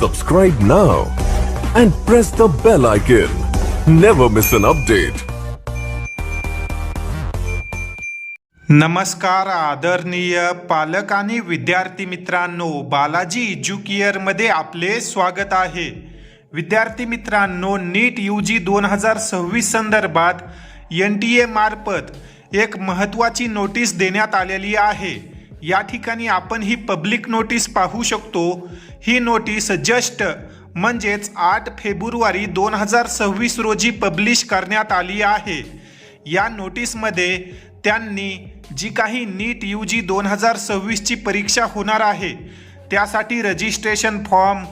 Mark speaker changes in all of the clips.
Speaker 1: Subscribe now and press the bell icon. Never miss an update.
Speaker 2: नमस्कार आदरणीय पालक आणि विद्यार्थी मित्रांनो बालाजी एज्युकेअरमध्ये आपले स्वागत आहे विद्यार्थी मित्रांनो नीट यू जी दोन हजार सव्वीस संदर्भात एन टी एमार्फत एक महत्त्वाची नोटीस देण्यात आलेली आहे या ठिकाणी आपण ही पब्लिक नोटीस पाहू शकतो. ही नोटीस जस्ट म्हणजेच आठ फेब्रुवारी दोन हजार सव्वीस रोजी पब्लिश करण्यात आली आहे. या नोटीसमध्ये त्यांनी जी काही नीट यू जी दोन हजार सव्वीसची परीक्षा होणार आहे त्यासाठी रजिस्ट्रेशन फॉर्म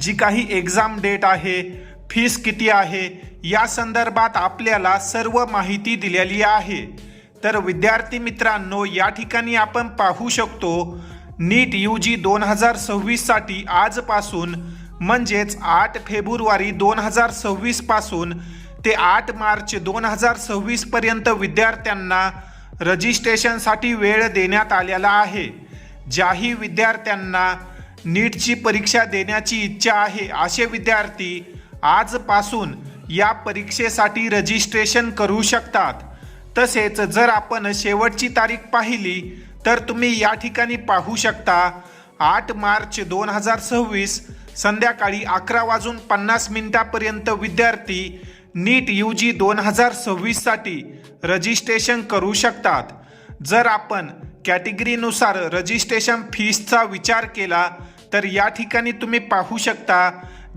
Speaker 2: जी काही एक्झाम डेट आहे फीस किती आहे या संदर्भात आपल्याला सर्व माहिती दिलेली आहे. तर विद्यार्थी मित्रांनो या ठिकाणी आपण पाहू शकतो नीट यू जी दोन हजार सव्वीससाठी आजपासून म्हणजेच आठ फेब्रुवारी दोन हजार सव्वीसपासून ते आठ मार्च दोन हजार सव्वीसपर्यंत विद्यार्थ्यांना रजिस्ट्रेशनसाठी वेळ देण्यात आलेला आहे. ज्याही विद्यार्थ्यांना नीटची परीक्षा देण्याची इच्छा आहे असे विद्यार्थी आजपासून या परीक्षेसाठी रजिस्ट्रेशन करू शकतात. तसेच जर आपण शेवटची तारीख पाहिली तर तुम्ही या ठिकाणी पाहू शकता आठ मार्च दोन हजार सव्वीस संध्याकाळी अकरा वाजून पन्नास मिनिटापर्यंत विद्यार्थी नीट यू जी दोन हजार सव्वीससाठी रजिस्ट्रेशन करू शकतात. जर आपण कॅटेगरीनुसार रजिस्ट्रेशन फीसचा विचार केला तर या ठिकाणी तुम्ही पाहू शकता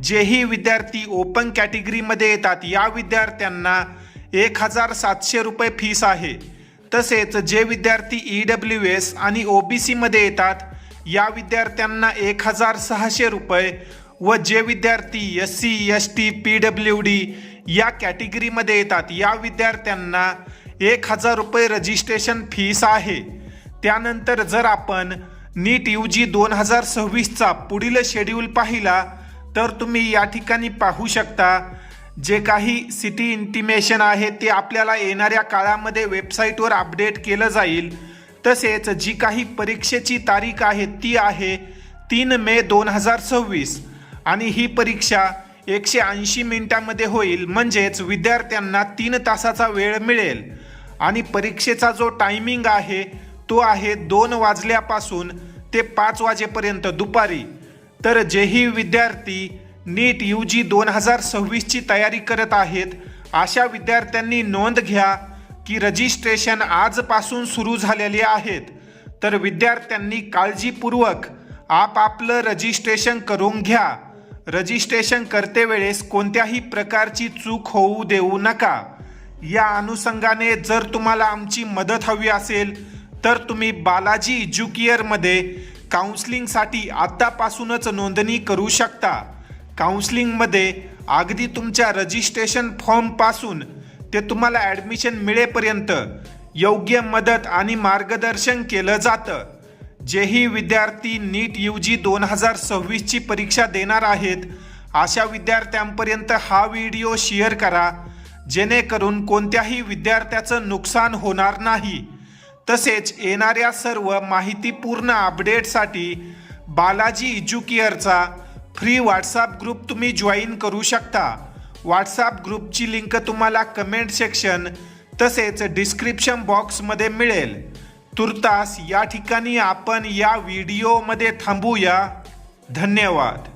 Speaker 2: जेही विद्यार्थी ओपन कॅटेगरीमध्ये येतात या विद्यार्थ्यांना एक हजार सातशे रुपये फीस आहे. तसेच जे विद्यार्थी ई डब्ल्यू एस आणि ओ बी सीमध्ये येतात या विद्यार्थ्यांना एक हजार सहाशे रुपये व जे विद्यार्थी S C S T P W D या कॅटेगरीमध्ये येतात या विद्यार्थ्यांना एक हजार रुपये रजिस्ट्रेशन फीस आहे. त्यानंतर जर आपण नीट यू जी दोन हजार सव्वीसचा पुढील शेड्यूल पाहिला तर तुम्ही या ठिकाणी पाहू शकता जे काही सिटी इंटिमेशन आहे ते आपल्याला येणाऱ्या काळामध्ये वेबसाईटवर अपडेट केलं जाईल. तसेच जी काही परीक्षेची तारीख आहे ती आहे तीन मे दोन हजार सव्वीस. आणि ही परीक्षा एकशे ऐंशी मिनिटामध्ये होईल. म्हणजेच विद्यार्थ्यांना तीन तासाचा वेळ मिळेल. आणि परीक्षेचा जो टायमिंग आहे तो आहे दोन वाजल्यापासून ते पाच वाजेपर्यंत दुपारी. तर जेही विद्यार्थी नीट यू जी दोन हजार सव्वीसची तयारी करत आहेत. अशा विद्यार्थ्यांनी नोंद घ्या की रजिस्ट्रेशन आजपासून सुरू झालेले आहेत. तर विद्यार्थ्यांनी काळजीपूर्वक आपापलं रजिस्ट्रेशन करून घ्या. रजिस्ट्रेशन करते वेळेस कोणत्याही प्रकारची चूक होऊ देऊ नका. या अनुषंगाने जर तुम्हाला आमची मदत हवी असेल तर तुम्ही बालाजी एज्युकेअरमध्ये काउन्सिलिंगसाठी आत्तापासूनच नोंदणी करू शकता. काउन्सिलिंगमध्ये अगदी तुमच्या रजिस्ट्रेशन फॉर्मपासून ते तुम्हाला ॲडमिशन मिळेपर्यंत योग्य मदत आणि मार्गदर्शन केलं जातं. जेही विद्यार्थी नीट यू जी दोन हजार सव्वीसची परीक्षा देणार आहेत अशा विद्यार्थ्यांपर्यंत हा व्हिडिओ शेअर करा. जेणेकरून कोणत्याही विद्यार्थ्याचं नुकसान होणार नाही. तसेच येणाऱ्या सर्व माहितीपूर्ण अपडेटसाठी बालाजी एज्युकेअरचा फ्री व्हॉट्सअप ग्रुप तुम्ही जॉईन करू शकता. व्हॉट्सअप ग्रुपची लिंक तुम्हाला कमेंट सेक्शन तसेच डिस्क्रिप्शन बॉक्समध्ये मिळेल. तुर्तास या ठिकाणी आपण या व्हिडिओमध्ये थांबूया. धन्यवाद.